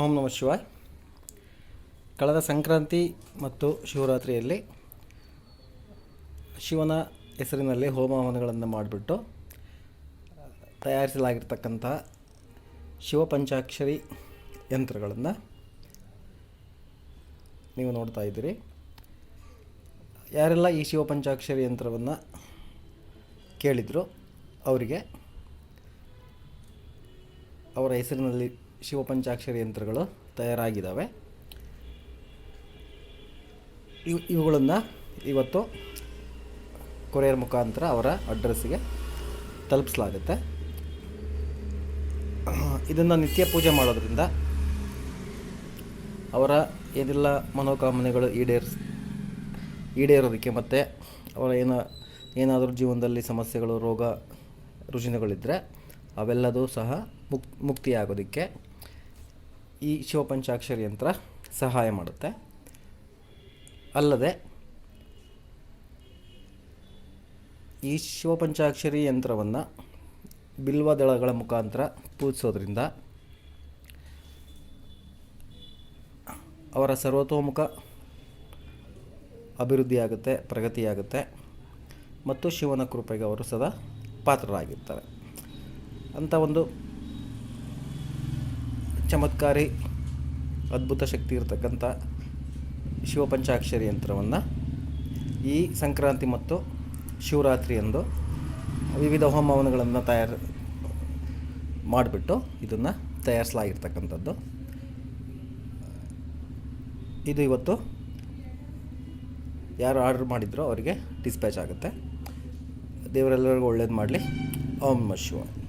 ಓಂ ನಮಃ ಶಿವಾಯ್. ಕಳೆದ ಸಂಕ್ರಾಂತಿ ಮತ್ತು ಶಿವರಾತ್ರಿಯಲ್ಲಿ ಶಿವನ ಹೆಸರಿನಲ್ಲಿ ಹೋಮ ಹವನಗಳನ್ನು ಮಾಡಿಬಿಟ್ಟು ಶಿವ ಪಂಚಾಕ್ಷರಿ ಯಂತ್ರಗಳನ್ನು ನೀವು ನೋಡ್ತಾ ಇದ್ದೀರಿ. ಯಾರೆಲ್ಲ ಈ ಶಿವ ಪಂಚಾಕ್ಷರಿ ಯಂತ್ರವನ್ನು ಕೇಳಿದ್ರು ಅವರಿಗೆ ಅವರ ಹೆಸರಿನಲ್ಲಿ ಶಿವ ಪಂಚಾಕ್ಷರಿ ಯಂತ್ರಗಳು ತಯಾರಾಗಿದ್ದಾವೆ. ಇವು, ಇವುಗಳನ್ನು ಇವತ್ತು ಕೊರಿಯರ್ ಮುಖಾಂತರ ಅವರ ಅಡ್ರೆಸ್ಸಿಗೆ ತಲುಪಿಸಲಾಗುತ್ತೆ. ಇದನ್ನು ನಿತ್ಯ ಪೂಜೆ ಮಾಡೋದ್ರಿಂದ ಅವರ ಏನೆಲ್ಲ ಮನೋಕಾಮನೆಗಳು ಈಡೇರಿಸ್, ಈಡೇರೋದಕ್ಕೆ ಮತ್ತು ಅವರ ಏನೋ, ಏನಾದರೂ ಜೀವನದಲ್ಲಿ ಸಮಸ್ಯೆಗಳು, ರೋಗ ರುಜಿನಗಳಿದ್ದರೆ ಅವೆಲ್ಲದೂ ಸಹ ಮುಕ್, ಮುಕ್ತಿಯಾಗೋದಕ್ಕೆ ಈ ಶಿವಪಂಚಾಕ್ಷರಿ ಯಂತ್ರ ಸಹಾಯ ಮಾಡುತ್ತೆ. ಅಲ್ಲದೆ, ಈ ಶಿವಪಂಚಾಕ್ಷರಿ ಯಂತ್ರವನ್ನು ಬಿಲ್ವ ದಳಗಳ ಮುಖಾಂತರ ಪೂಜಿಸೋದ್ರಿಂದ ಅವರ ಸರ್ವತೋಮುಖ ಅಭಿವೃದ್ಧಿಯಾಗುತ್ತೆ, ಪ್ರಗತಿಯಾಗುತ್ತೆ ಮತ್ತು ಶಿವನ ಕೃಪೆಗೆ ಅವರು ಸದಾ ಪಾತ್ರರಾಗಿರ್ತಾರೆ. ಅಂಥ ಒಂದು ಚಮತ್ಕಾರಿ, ಅದ್ಭುತ ಶಕ್ತಿ ಇರತಕ್ಕಂಥ ಶಿವಪಂಚಾಕ್ಷರಿ ಯಂತ್ರವನ್ನು ಈ ಸಂಕ್ರಾಂತಿ ಮತ್ತು ಶಿವರಾತ್ರಿಯಂದು ವಿವಿಧ ಹೋಮವನಗಳನ್ನು ತಯಾರು ಮಾಡಿಬಿಟ್ಟು ಇದನ್ನು ತಯಾರಿಸಲಾಗಿರ್ತಕ್ಕಂಥದ್ದು. ಇದು ಇವತ್ತು ಯಾರು ಆರ್ಡರ್ ಮಾಡಿದ್ರೋ ಅವರಿಗೆ ಡಿಸ್ಪ್ಯಾಚ್ ಆಗುತ್ತೆ. ದೇವರೆಲ್ಲರಿಗೂ ಒಳ್ಳೇದು ಮಾಡಲಿ. ಓಂ ಶಿವಾಯ.